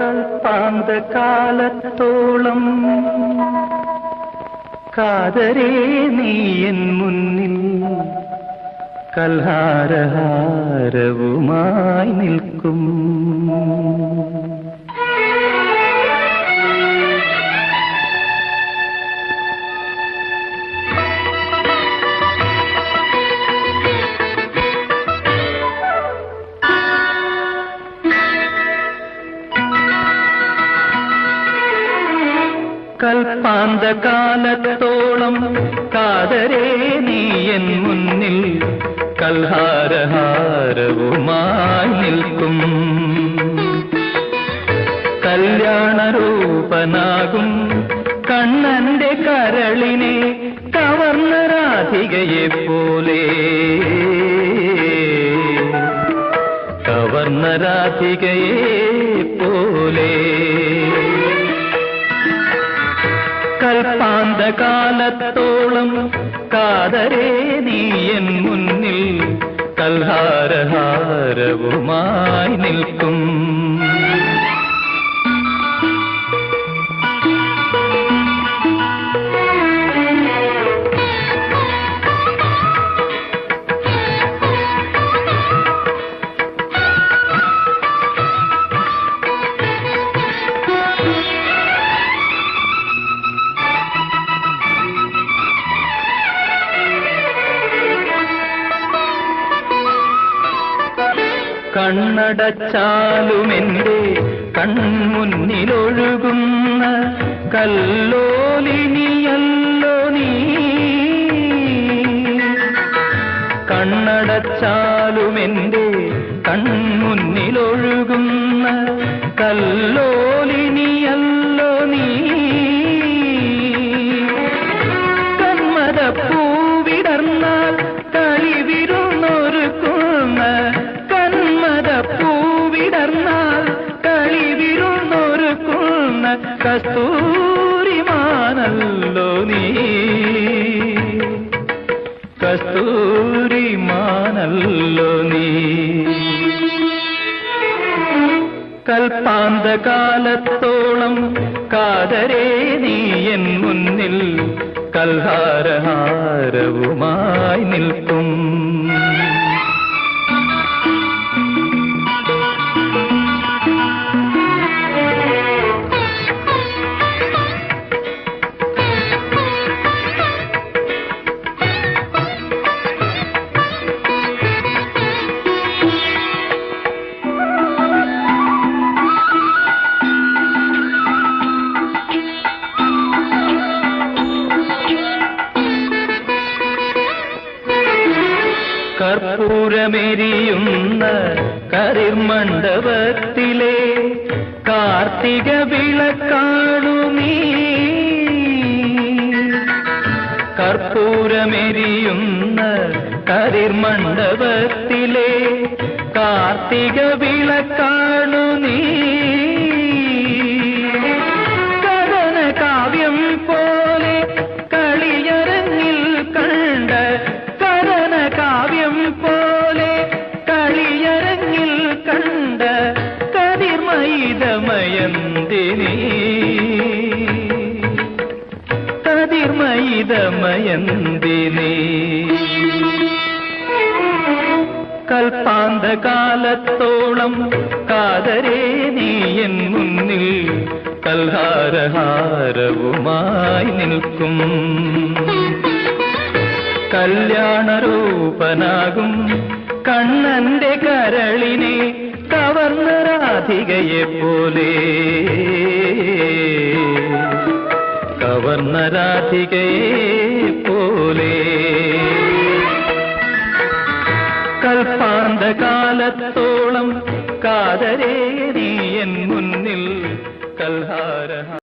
കൽപ്പാന്ത കാലത്തോളം. കാതരേ നീ എൻ മുന്നിൽ കൽഹാരഹാരവുമായി നിൽക്കും. കൽപ്പാന്ത കാലത്തോളം കാതരേ നീ എൻ മുന്നിൽ കൽഹാരഹാരവുമായി നിൽക്കും. കല്യാണരൂപനാകും കണ്ണന്റെ കരളിനെ കവർന്ന രാധികയെ പോലെ കവർന്ന രാധികയെ പോലെ കൽപ്പാന്ത കാലത്തോളം കാതരേ നീ എൻ മുന്നിൽ കൽഹാരഹാരവുമായി നിൽക്കും. കണ്ണടച്ചാലുമെന്റെ കൺമുന്നിലൊഴുകുന്ന കല്ലോലിനിയല്ലോ നീ. കണ്ണടച്ചാലുമെന്റെ കൺമുന്നിലൊഴുകുന്ന കല്ലോലിനിയല്ലോ കസ്തൂരിമാനല്ലോ നീ. കസ്തൂരിമാനല്ലോ നീ. കൽപ്പാന്ത കാലത്തോളം കാതരേ നീ എൻ മുന്നിൽ കൽഹാരഹാരവുമായി നിൽക്കും. കർപ്പൂരമെരിയുന്ന കരിർമണ്ഡപത്തിലെ കാർത്തിക വിളക്കാണു നീ കർപ്പൂരമെരിയുന്ന കരിർമണ്ഡപത്തിലെ കാർത്തിക വിളക്കാണു നീ കതിർമയിതമയന്തിനി കൽപ്പാന്ത കാലത്തോളം കാതരേ നീ എൻ മുന്നിൽ കൽഹാരഹാരവുമായി നിൽക്കും. കല്യാണരൂപനാകും കണ്ണന്റെ കരളിനെ കവർന്ന രാധികയെ പോലെ കവർന്ന രാധികയെ പോലെ കൽപ്പാന്ത കാലത്തോളം കാതരേ നീ എൻ മുന്നിൽ കൽഹാര